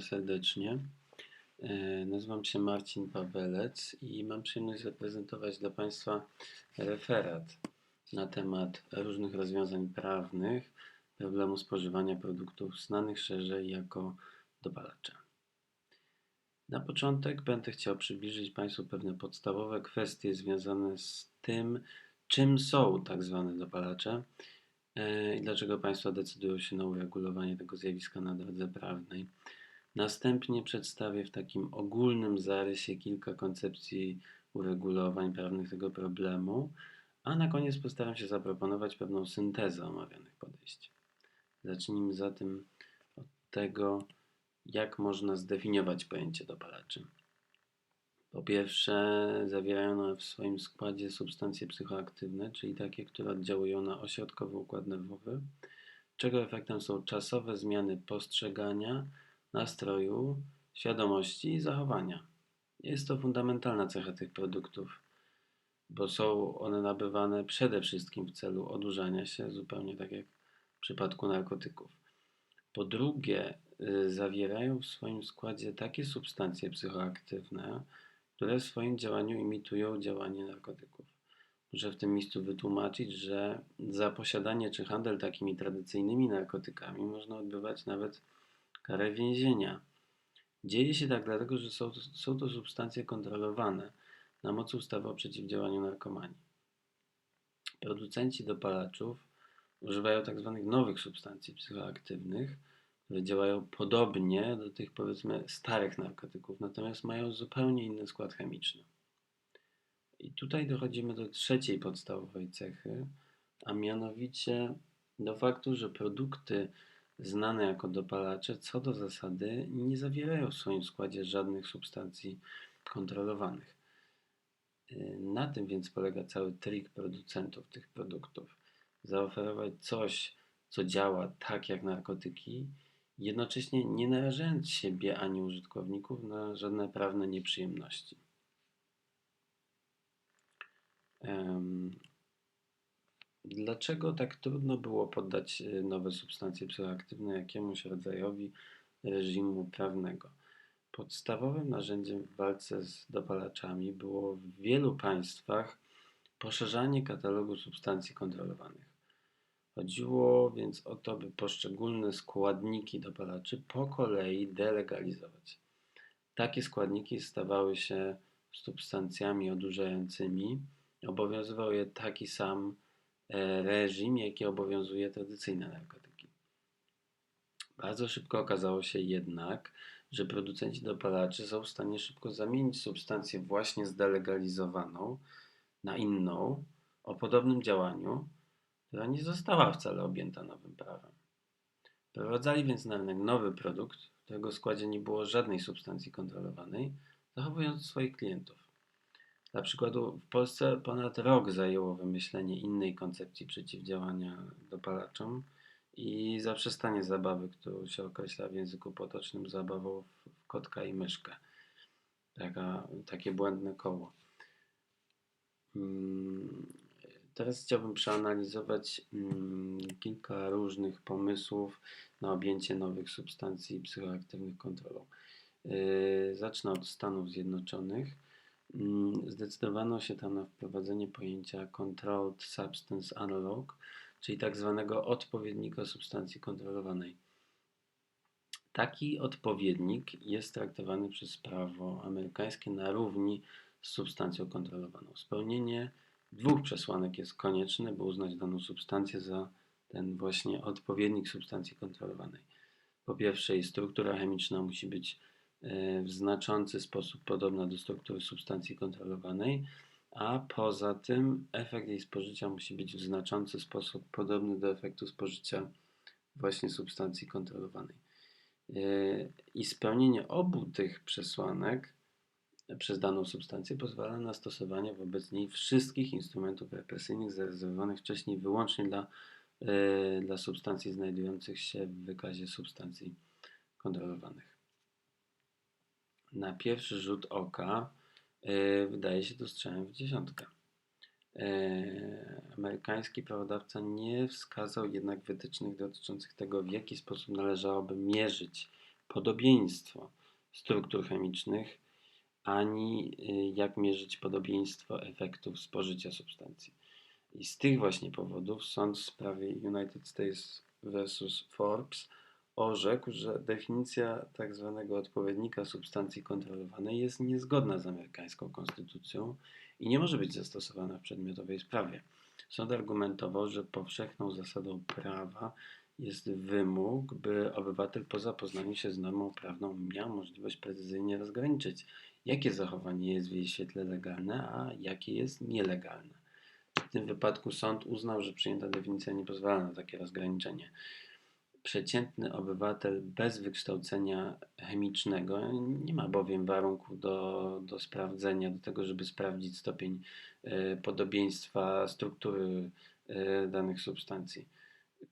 serdecznie. E, Nazywam się Marcin Pawelec i mam przyjemność zaprezentować dla Państwa referat na temat różnych rozwiązań prawnych problemu spożywania produktów znanych szerzej jako dopalacze. Na początek będę chciał przybliżyć Państwu pewne podstawowe kwestie związane z tym, czym są tak zwane dopalacze e, i dlaczego Państwo decydują się na uregulowanie tego zjawiska na drodze prawnej. Następnie przedstawię w takim ogólnym zarysie kilka koncepcji uregulowań prawnych tego problemu, a na koniec postaram się zaproponować pewną syntezę omawianych podejść. Zacznijmy zatem od tego, jak można zdefiniować pojęcie dopalaczy. Po pierwsze, zawierają one w swoim składzie substancje psychoaktywne, czyli takie, które oddziałują na ośrodkowy układ nerwowy, czego efektem są czasowe zmiany postrzegania, nastroju, świadomości i zachowania. Jest to fundamentalna cecha tych produktów, bo są one nabywane przede wszystkim w celu odurzania się, zupełnie tak jak w przypadku narkotyków. Po drugie, y, zawierają w swoim składzie takie substancje psychoaktywne, które w swoim działaniu imitują działanie narkotyków. Muszę w tym miejscu wytłumaczyć, że za posiadanie czy handel takimi tradycyjnymi narkotykami można odbywać nawet karę więzienia. Dzieje się tak dlatego, że są to, są to substancje kontrolowane na mocy ustawy o przeciwdziałaniu narkomanii. Producenci dopalaczów używają tzw. Tak nowych substancji psychoaktywnych, które działają podobnie do tych powiedzmy starych narkotyków, natomiast mają zupełnie inny skład chemiczny. I tutaj dochodzimy do trzeciej podstawowej cechy, a mianowicie do faktu, że produkty znane jako dopalacze co do zasady nie zawierają w swoim składzie żadnych substancji kontrolowanych. Na tym więc polega cały trik producentów tych produktów. Zaoferować coś, co działa tak jak narkotyki, jednocześnie nie narażając siebie ani użytkowników na żadne prawne nieprzyjemności. Dlaczego tak trudno było poddać e, nowe substancje psychoaktywne jakiemuś rodzajowi reżimu prawnego? Podstawowym narzędziem w walce z dopalaczami było w wielu państwach poszerzanie katalogu substancji kontrolowanych. Chodziło więc o to, by poszczególne składniki dopalaczy po kolei delegalizować. Takie składniki stawały się substancjami odurzającymi, obowiązywał je taki sam reżim, jaki obowiązuje tradycyjne narkotyki. Bardzo szybko okazało się jednak, że producenci dopalaczy są w stanie szybko zamienić substancję właśnie zdelegalizowaną na inną o podobnym działaniu, która nie została wcale objęta nowym prawem. Prowadzali więc na rynek nowy produkt, w którego składzie nie było żadnej substancji kontrolowanej, zachowując swoich klientów. Dla przykładu, w Polsce ponad rok zajęło wymyślenie innej koncepcji przeciwdziałania dopalaczom i zaprzestanie zabawy, którą się określa w języku potocznym zabawą w kotka i myszkę. Taka, takie błędne koło. Mm, teraz chciałbym przeanalizować mm, kilka różnych pomysłów na objęcie nowych substancji psychoaktywnych kontrolą. Yy, zacznę od Stanów Zjednoczonych. Mm, zdecydowano się tam na wprowadzenie pojęcia Controlled Substance Analog, czyli tak zwanego odpowiednika substancji kontrolowanej. Taki odpowiednik jest traktowany przez prawo amerykańskie na równi z substancją kontrolowaną. Spełnienie dwóch przesłanek jest konieczne, by uznać daną substancję za ten właśnie odpowiednik substancji kontrolowanej. Po pierwsze, jej struktura chemiczna musi być w znaczący sposób podobna do struktury substancji kontrolowanej, a poza tym efekt jej spożycia musi być w znaczący sposób podobny do efektu spożycia właśnie substancji kontrolowanej. Yy, I spełnienie obu tych przesłanek przez daną substancję pozwala na stosowanie wobec niej wszystkich instrumentów represyjnych zarezerwowanych wcześniej wyłącznie dla, yy, dla substancji znajdujących się w wykazie substancji kontrolowanych. Na pierwszy rzut oka E, wydaje się to strzałem w dziesiątkę. E, amerykański prawodawca nie wskazał jednak wytycznych dotyczących tego, w jaki sposób należałoby mierzyć podobieństwo struktur chemicznych, ani y, jak mierzyć podobieństwo efektów spożycia substancji. I z tych właśnie powodów sąd w sprawie United States vs. Forbes orzekł, że definicja. Tak odpowiednika substancji kontrolowanej jest niezgodna z amerykańską konstytucją i nie może być zastosowana w przedmiotowej sprawie. Sąd argumentował, że powszechną zasadą prawa jest wymóg, by obywatel po zapoznaniu się z normą prawną miał możliwość precyzyjnie rozgraniczyć, jakie zachowanie jest w jej świetle legalne, a jakie jest nielegalne. W tym wypadku sąd uznał, że przyjęta definicja nie pozwala na takie rozgraniczenie. Przeciętny obywatel bez wykształcenia chemicznego nie ma bowiem warunków do, do sprawdzenia, do tego, żeby sprawdzić stopień y, podobieństwa struktury y, danych substancji.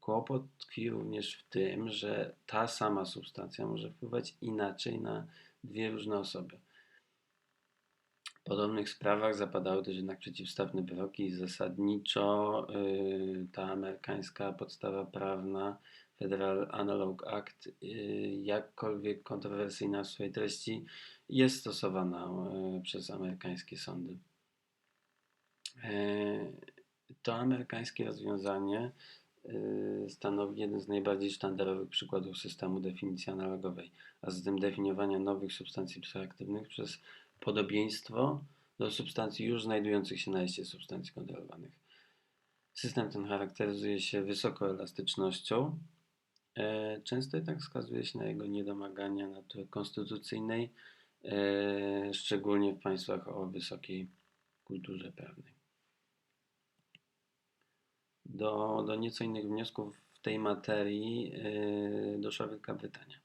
Kłopot tkwi również w tym, że ta sama substancja może wpływać inaczej na dwie różne osoby. W podobnych sprawach zapadały też jednak przeciwstawne wyroki i zasadniczo yy, ta amerykańska podstawa prawna Federal Analog Act, yy, jakkolwiek kontrowersyjna w swojej treści, jest stosowana yy, przez amerykańskie sądy. Yy, to amerykańskie rozwiązanie Y, stanowi jeden z najbardziej sztandarowych przykładów systemu definicji analogowej, a zatem definiowania nowych substancji psychoaktywnych przez podobieństwo do substancji już znajdujących się na liście substancji kontrolowanych. System ten charakteryzuje się wysoką elastycznością. E, często jednak wskazuje się na jego niedomagania natury konstytucyjnej, e, szczególnie w państwach o wysokiej kulturze prawnej do, do nieco innych wniosków w tej materii yy, doszła Wielka Brytania.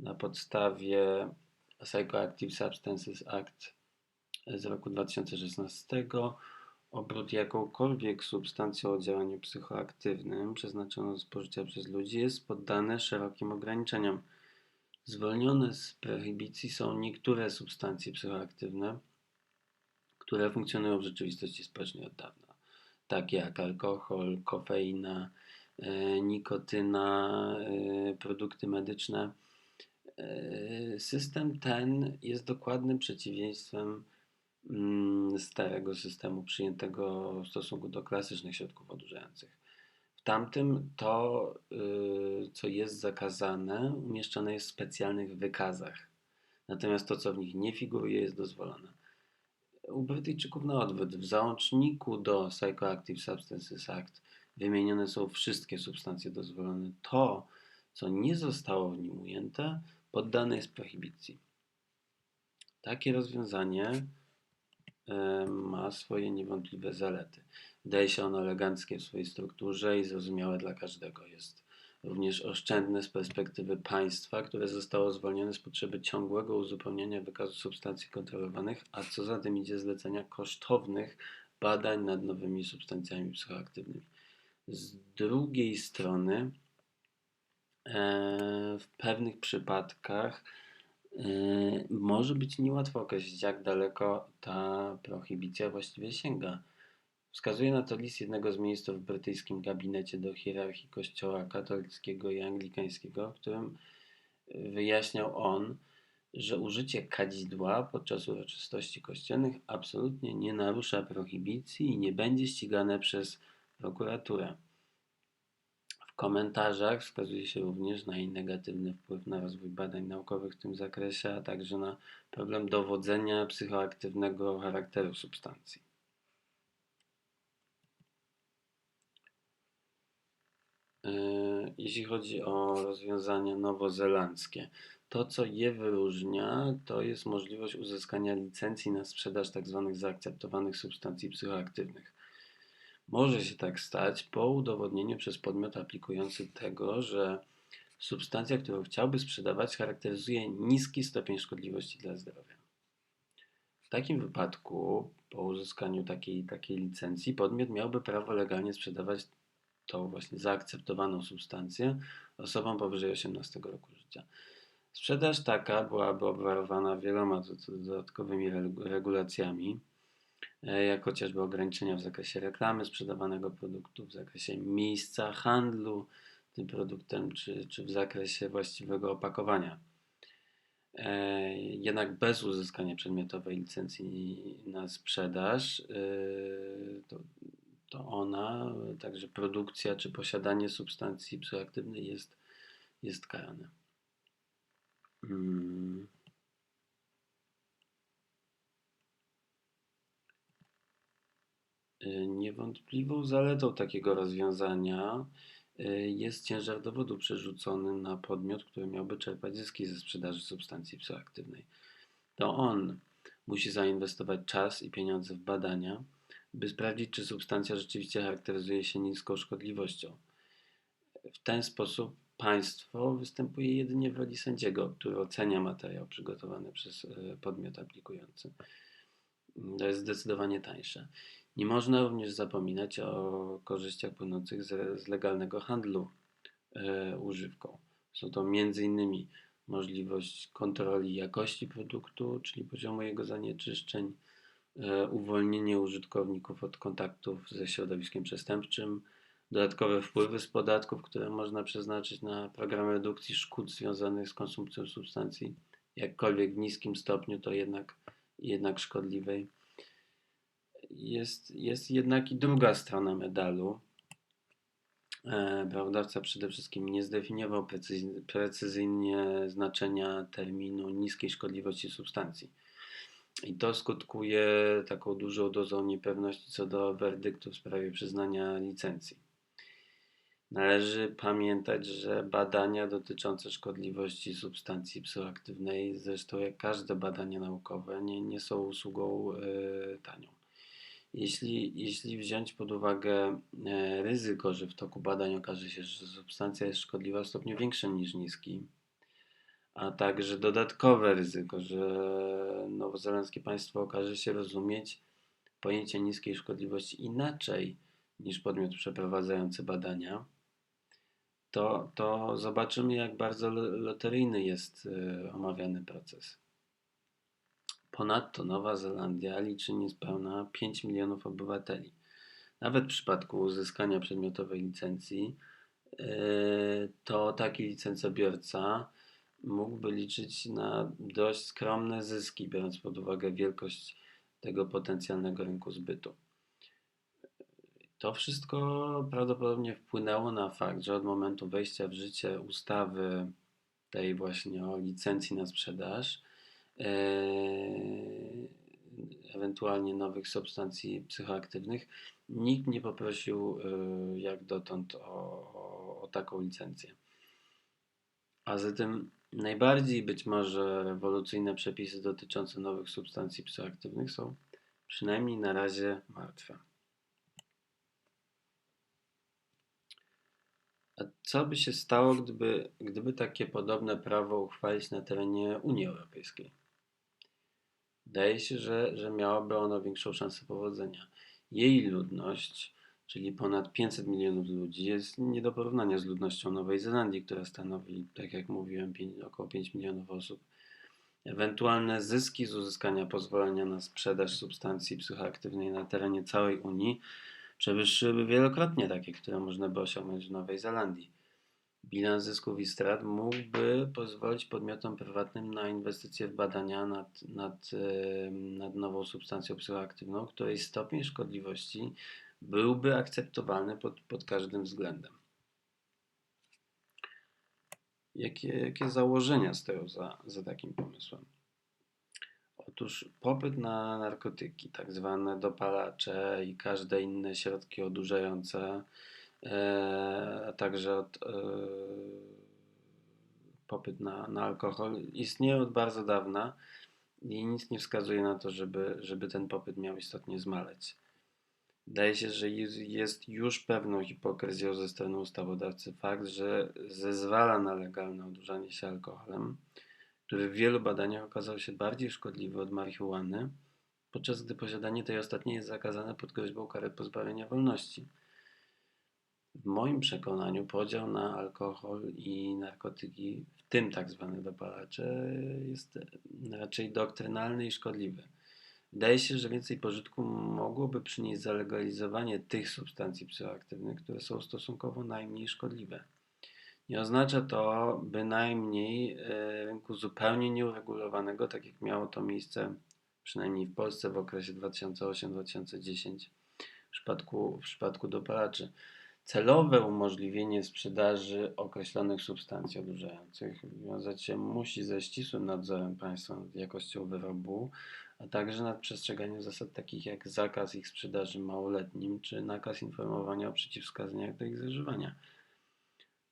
Na podstawie Psychoactive Substances Act z roku 2016 obrót jakąkolwiek substancją o działaniu psychoaktywnym przeznaczoną do spożycia przez ludzi jest poddany szerokim ograniczeniom. Zwolnione z prohibicji są niektóre substancje psychoaktywne, które funkcjonują w rzeczywistości społecznej od dawna takie jak alkohol, kofeina, e, nikotyna, e, produkty medyczne. E, system ten jest dokładnym przeciwieństwem starego systemu przyjętego w stosunku do klasycznych środków odurzających. W tamtym to, co jest zakazane, umieszczone jest w specjalnych wykazach. Natomiast to, co w nich nie figuruje, jest dozwolone u Brytyjczyków na odwrót. W załączniku do Psychoactive Substances Act wymienione są wszystkie substancje dozwolone. To, co nie zostało w nim ujęte, poddane jest prohibicji. Takie rozwiązanie ma swoje niewątpliwe zalety. Wydaje się ono eleganckie w swojej strukturze i zrozumiałe dla każdego. Jest również oszczędne z perspektywy państwa, które zostało zwolnione z potrzeby ciągłego uzupełniania wykazu substancji kontrolowanych, a co za tym idzie zlecenia kosztownych badań nad nowymi substancjami psychoaktywnymi. Z drugiej strony, e, w pewnych przypadkach e, może być niełatwo określić, jak daleko ta prohibicja właściwie sięga. Wskazuje na to list jednego z ministrów w brytyjskim gabinecie do hierarchii kościoła katolickiego i anglikańskiego, w którym wyjaśniał on, że użycie kadzidła podczas uroczystości kościelnych absolutnie nie narusza prohibicji i nie będzie ścigane przez prokuraturę. Komentarzach wskazuje się również na jej negatywny wpływ na rozwój badań naukowych w tym zakresie, a także na problem dowodzenia psychoaktywnego charakteru substancji. E, jeśli chodzi o rozwiązania nowozelandzkie. To, co je wyróżnia, to jest możliwość uzyskania licencji na sprzedaż tzw. Tak zaakceptowanych substancji psychoaktywnych. Może się tak stać po udowodnieniu przez podmiot aplikujący tego, że substancja, którą chciałby sprzedawać, charakteryzuje niski stopień szkodliwości dla zdrowia. W takim wypadku, po uzyskaniu takiej, takiej licencji, podmiot miałby prawo legalnie sprzedawać tą właśnie zaakceptowaną substancję osobom powyżej 18 roku życia. Sprzedaż taka byłaby obwarowana wieloma dodatkowymi regulacjami, jak chociażby ograniczenia w zakresie reklamy sprzedawanego produktu, w zakresie miejsca handlu tym produktem, czy, czy w zakresie właściwego opakowania e, jednak bez uzyskania przedmiotowej licencji na sprzedaż, e, to, to ona, także produkcja czy posiadanie substancji psychoaktywnej jest, jest karane. Mm. Niewątpliwą zaletą takiego rozwiązania e, jest ciężar dowodu przerzucony na podmiot, który miałby czerpać zyski ze sprzedaży substancji psychoaktywnej. To on musi zainwestować czas i pieniądze w badania, by sprawdzić, czy substancja rzeczywiście charakteryzuje się niską szkodliwością. W ten sposób państwo występuje jedynie w roli sędziego, który ocenia materiał przygotowany przez e, podmiot aplikujący. To jest zdecydowanie tańsze. Nie można również zapominać o korzyściach płynących z, z legalnego handlu e, używką. Są to m.in. możliwość kontroli jakości produktu, czyli poziomu jego zanieczyszczeń, e, uwolnienie użytkowników od kontaktów ze środowiskiem przestępczym, dodatkowe wpływy z podatków, które można przeznaczyć na program redukcji szkód związanych z konsumpcją substancji, jakkolwiek w niskim stopniu, to jednak, jednak szkodliwej jest, jest jednak i druga strona medalu. E, prawodawca przede wszystkim nie zdefiniował precyzyjnie znaczenia terminu niskiej szkodliwości substancji. I to skutkuje taką dużą dozą niepewności co do werdyktu w sprawie przyznania licencji. Należy pamiętać, że badania dotyczące szkodliwości substancji psychoaktywnej, zresztą jak każde badania naukowe, nie, nie są usługą yy, tanią. Jeśli, jeśli wziąć pod uwagę e, ryzyko, że w toku badań okaże się, że substancja jest szkodliwa w stopniu większym niż niski, a także dodatkowe ryzyko, że nowozelandzkie państwo okaże się rozumieć pojęcie niskiej szkodliwości inaczej niż podmiot przeprowadzający badania, to, to zobaczymy, jak bardzo loteryjny jest e, omawiany proces. Ponadto Nowa Zelandia liczy niespełna 5 milionów obywateli. Nawet w przypadku uzyskania przedmiotowej licencji, e, to taki licencjobiorca mógłby liczyć na dość skromne zyski, biorąc pod uwagę wielkość tego potencjalnego rynku zbytu. To wszystko prawdopodobnie wpłynęło na fakt, że od momentu wejścia w życie ustawy tej właśnie o licencji na sprzedaż, ewentualnie nowych substancji psychoaktywnych, nikt nie poprosił e, jak dotąd o, o, o taką licencję. A zatem najbardziej być może rewolucyjne przepisy dotyczące nowych substancji psychoaktywnych są przynajmniej na razie martwe. A co by się stało, gdyby, gdyby takie podobne prawo uchwalić na terenie Unii Europejskiej? Wydaje się, że, że miałoby ono większą szansę powodzenia. Jej ludność, czyli ponad 500 milionów ludzi, jest nie do porównania z ludnością Nowej Zelandii, która stanowi, tak jak mówiłem, 5, około 5 milionów osób. Ewentualne zyski z uzyskania pozwolenia na sprzedaż substancji psychoaktywnej na terenie całej Unii przewyższyłyby wielokrotnie takie, które można by osiągnąć w Nowej Zelandii. Bilans zysków i strat mógłby pozwolić podmiotom prywatnym na inwestycje w badania nad, nad, nad nową substancją psychoaktywną, której stopień szkodliwości byłby akceptowalny pod, pod każdym względem. Jakie, jakie założenia stoją za, za takim pomysłem? Otóż popyt na narkotyki, tak zwane dopalacze i każde inne środki odurzające, E, także od, e, popyt na, na alkohol istnieje od bardzo dawna i nic nie wskazuje na to, żeby, żeby ten popyt miał istotnie zmaleć. Wydaje się, że jest już pewną hipokryzją ze strony ustawodawcy fakt, że zezwala na legalne odurzanie się alkoholem, który w wielu badaniach okazał się bardziej szkodliwy od marihuany, podczas gdy posiadanie tej ostatniej jest zakazane pod groźbą kary pozbawienia wolności. W moim przekonaniu podział na alkohol i narkotyki, w tym tak zwane dopalacze, jest raczej doktrynalny i szkodliwy. Wydaje się, że więcej pożytku mogłoby przynieść zalegalizowanie tych substancji psychoaktywnych, które są stosunkowo najmniej szkodliwe. Nie oznacza to bynajmniej e, rynku zupełnie nieuregulowanego, tak jak miało to miejsce przynajmniej w Polsce w okresie 2008-2010 w przypadku, w przypadku dopalaczy. Celowe umożliwienie sprzedaży określonych substancji odurzających wiązać się musi ze ścisłym nadzorem państwa nad jakością wyrobu, a także nad przestrzeganiem zasad takich jak zakaz ich sprzedaży małoletnim czy nakaz informowania o przeciwwskazaniach do ich zażywania.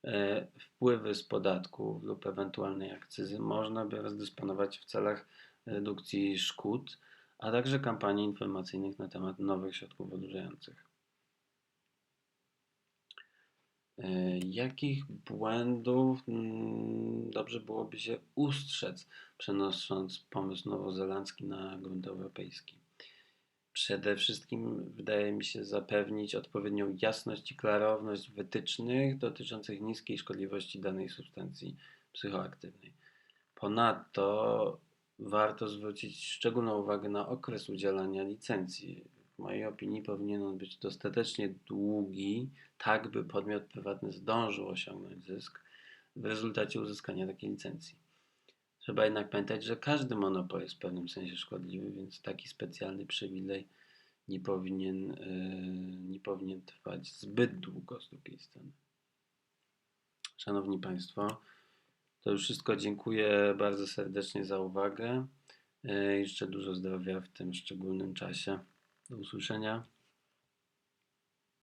E, wpływy z podatków lub ewentualnej akcyzy można by rozdysponować w celach redukcji szkód, a także kampanii informacyjnych na temat nowych środków odurzających. E, jakich błędów mm, dobrze byłoby się ustrzec, przenosząc pomysł nowozelandzki na grunt europejski? Przede wszystkim wydaje mi się zapewnić odpowiednią jasność i klarowność wytycznych dotyczących niskiej szkodliwości danej substancji psychoaktywnej. Ponadto warto zwrócić szczególną uwagę na okres udzielania licencji. Mojej opinii powinien on być dostatecznie długi, tak by podmiot prywatny zdążył osiągnąć zysk w rezultacie uzyskania takiej licencji. Trzeba jednak pamiętać, że każdy monopol jest w pewnym sensie szkodliwy, więc taki specjalny przywilej nie powinien, yy, nie powinien trwać zbyt długo z drugiej strony. Szanowni Państwo, to już wszystko. Dziękuję bardzo serdecznie za uwagę. Yy, jeszcze dużo zdrowia w tym szczególnym czasie. Do usłyszenia.